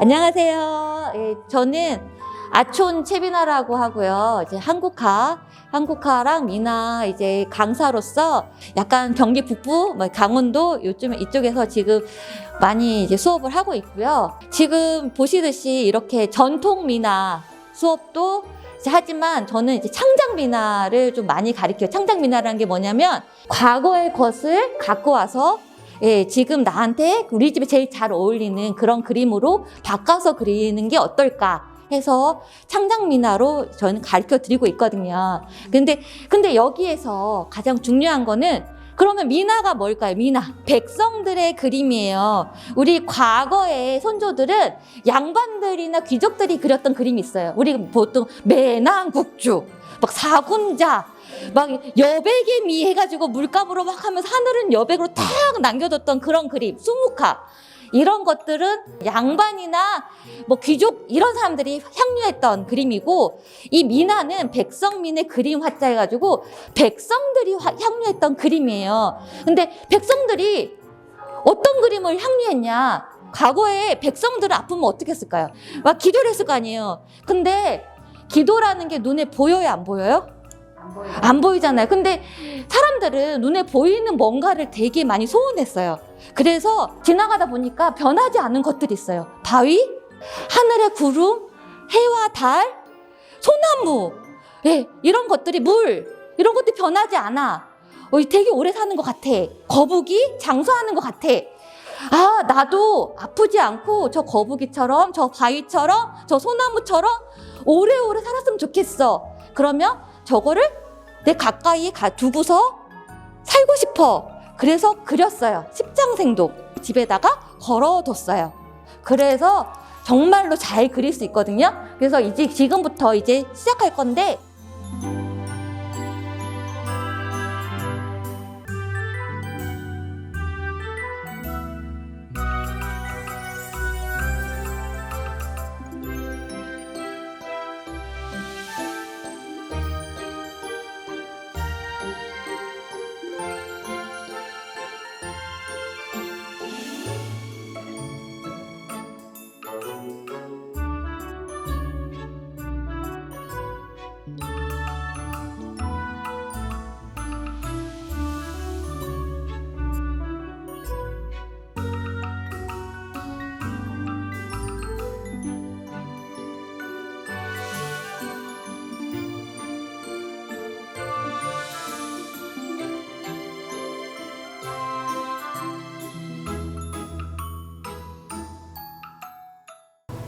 안녕하세요. 예, 저는 아촌 채비나라고 하고요. 이제 한국화, 한국화랑 미나 이제 강사로서 약간 경기 북부, 뭐 강원도 요즘 이쪽에서 지금 많이 이제 수업을 하고 있고요. 지금 보시듯이 이렇게 전통 미나 수업도 하지만 저는 이제 창작 미나를 좀 많이 가르쳐요. 창작 미나라는 게 뭐냐면 과거의 것을 갖고 와서 예, 지금 나한테 우리 집에 제일 잘 어울리는 그런 그림으로 바꿔서 그리는 게 어떨까 해서 창작 미나로 저는 가르쳐 드리고 있거든요. 근데, 근데 여기에서 가장 중요한 거는 그러면 미나가 뭘까요? 미나. 백성들의 그림이에요. 우리 과거의 선조들은 양반들이나 귀족들이 그렸던 그림이 있어요. 우리 보통 매낭국주, 막 사군자, 막 여백의 미 해가지고 물감으로 막 하면서 하늘은 여백으로 탁 남겨뒀던 그런 그림, 수묵화. 이런 것들은 양반이나 뭐 귀족 이런 사람들이 향유했던 그림이고 이 미나는 백성민의 그림 화자 해가지고 백성들이 화- 향유했던 그림이에요. 근데 백성들이 어떤 그림을 향유했냐? 과거에 백성들은 아프면 어떻게 했을까요? 막 기도를 했을 거 아니에요. 근데 기도라는 게 눈에 보여요, 안 보여요? 안 보이잖아요. 근데 사람들은 눈에 보이는 뭔가를 되게 많이 소원했어요. 그래서 지나가다 보니까 변하지 않은 것들이 있어요. 바위, 하늘의 구름, 해와 달, 소나무, 예, 이런 것들이 물, 이런 것들이 변하지 않아. 어, 되게 오래 사는 것 같아. 거북이 장수하는 것 같아. 아, 나도 아프지 않고 저 거북이처럼, 저 바위처럼, 저 소나무처럼 오래오래 살았으면 좋겠어. 그러면 저거를 내 가까이에 가 두고서 살고 싶어. 그래서 그렸어요. 십장생도 집에다가 걸어뒀어요. 그래서 정말로 잘 그릴 수 있거든요. 그래서 이제 지금부터 이제 시작할 건데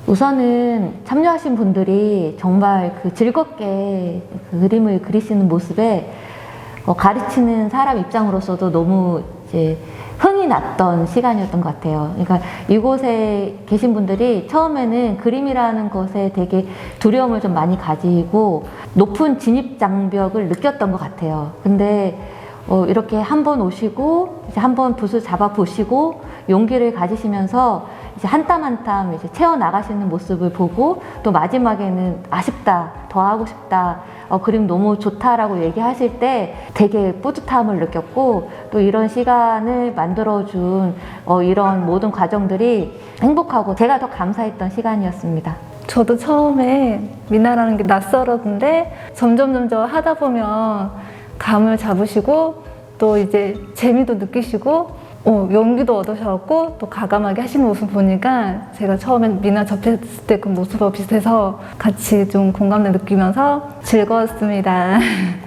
우선은 참여하신 분들이 정말 그 즐겁게 그 그림을 그리시는 모습에 어, 가르치는 사람 입장으로서도 너무 이제 흥이 났던 시간이었던 것 같아요. 그러니까 이곳에 계신 분들이 처음에는 그림이라는 것에 되게 두려움을 좀 많이 가지고 높은 진입 장벽을 느꼈던 것 같아요. 근데 어, 이렇게 한 번 오시고 이제 한 번 붓을 잡아 보시고 용기를 가지시면서 이제 한 땀 한 땀 이제 채워 나가시는 모습을 보고 또 마지막에는 아쉽다, 더 하고 싶다, 어, 그림 너무 좋다라고 얘기하실 때 되게 뿌듯함을 느꼈고 또 이런 시간을 만들어준 어, 이런 모든 과정들이 행복하고 제가 더 감사했던 시간이었습니다. 저도 처음에 미나라는 게 낯설었는데 점점 점점 하다 보면 감을 잡으시고 또 이제 재미도 느끼시고 어, 용기도 얻으셨고 또 가감하게 하시는 모습 보니까 제가 처음에 미나 접했을 때 그 모습과 비슷해서 같이 좀 공감을 느끼면서 즐거웠습니다.